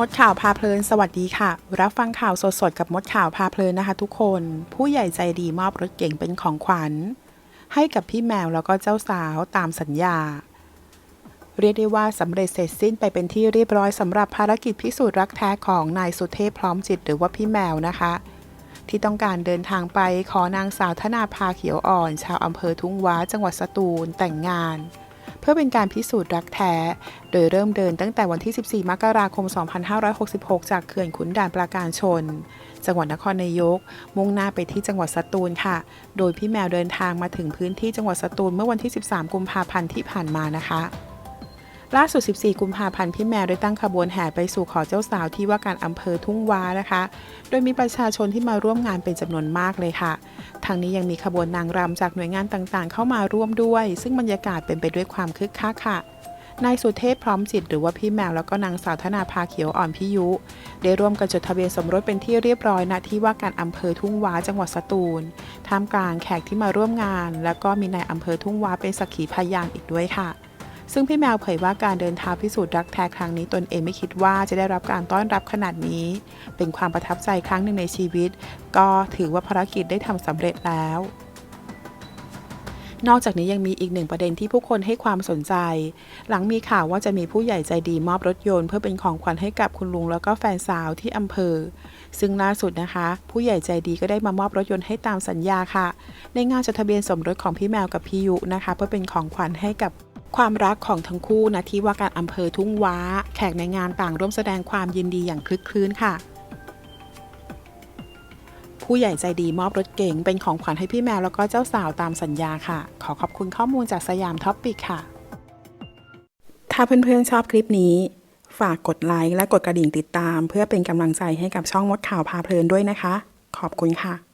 มดข่าวพาเพลิน สวัสดีค่ะ รับฟังข่าวสดๆ กับมดข่าวพาเพลินนะคะทุกคน ผู้ใหญ่ใจดีมอบรถเก๋งเป็นของขวัญ ให้กับพี่แมวแล้วก็เจ้าสาวตามสัญญา เรียกได้ว่าสำเร็จเสร็จสิ้นไปเป็นที่เรียบร้อยสำหรับภารกิจพิสูจน์รักแท้ของนายสุเทพพร้อมจิตหรือว่าพี่แมวนะคะ ที่ต้องการเดินทางไปขอนางสาวธนาภาเขียวอ่อน ชาวอำเภอทุ่งว้าจังหวัดสตูลแต่งงาน เพื่อเป็นการพิสูจน์รักแท้ โดยเริ่มเดินตั้งแต่วันที่ 14 มกราคม 2566 จากเขื่อนขุนด่านปราการชน จังหวัดนครนายก มุ่งหน้าไปที่จังหวัดสตูลค่ะ โดยพี่แมวเดินทางมาถึงพื้นที่จังหวัดสตูลเมื่อวันที่ 13 กุมภาพันธ์ที่ผ่านมานะคะ ล่าสุด 14 กุมภาพันธ์พี่แมวได้ตั้งขบวนแห่ไปสู่ขอเจ้าสาวที่ว่าการอำเภอทุ่งว้านะคะ โดยมีประชาชนที่มาร่วมงานเป็นจำนวนมากเลยค่ะ ทางนี้ยังมีขบวนนางรำจากหน่วยงานต่างๆ เข้ามาร่วมด้วย ซึ่งบรรยากาศเป็นไปด้วยความคึกคักค่ะนายสุเทพพร้อมจิตหรือว่าพี่แมวแล้วก็นางสาวธนาภาเขียวอ่อนพิยุ ได้ร่วมกันจดทะเบียนสมรสเป็นที่เรียบร้อยณที่ว่าการอำเภอทุ่งว้าจังหวัดสตูลท่ามกลางแขกที่มาร่วมงาน แล้วก็มีนายอำเภอทุ่งว้าเป็นสักขีพยานอีกด้วยค่ะ ซึ่งพี่แมวเผยว่าการเดินทางพิสูจน์รักแท้ครั้งนี้ตนเองไม่คิดว่าจะได้รับการต้อนรับขนาดนี้ เป็นความประทับใจครั้งหนึ่งในชีวิต ก็ถือว่าภารกิจได้ทำสำเร็จแล้วนอกจากนี้ยังมีอีกหนึ่งประเด็นที่ผู้คนให้ความสนใจ หลังมีข่าวว่าจะมีผู้ใหญ่ใจดีมอบรถยนต์เพื่อเป็นของขวัญให้กับคุณลุงแล้วก็แฟนสาวที่อำเภอ ซึ่งล่าสุดนะคะ ผู้ใหญ่ใจดีก็ได้มามอบรถยนต์ให้ตามสัญญาค่ะ ในงานจดทะเบียนสมรสของพี่แมวกับพี่ยุนะคะ เพื่อเป็นของขวัญให้กับ ความรักของทั้งคู่นะที่ว่าการอำเภอทุ่งว้า แขกในงานต่างร่วมแสดงความยินดีอย่างคลึกคลื้นค่ะ ผู้ใหญ่ใจดีมอบรถเก๋งเป็นของขวัญให้พี่แมวแล้วก็เจ้าสาวตามสัญญาค่ะ ขอขอบคุณข้อมูลจากสยามท็อปปิกค่ะ ถ้าเพื่อนๆชอบคลิปนี้ ฝากกดไลค์และกดกระดิ่งติดตาม เพื่อเป็นกำลังใจให้กับช่องมดข่าวพาเพลินด้วยนะคะ ขอบคุณค่ะ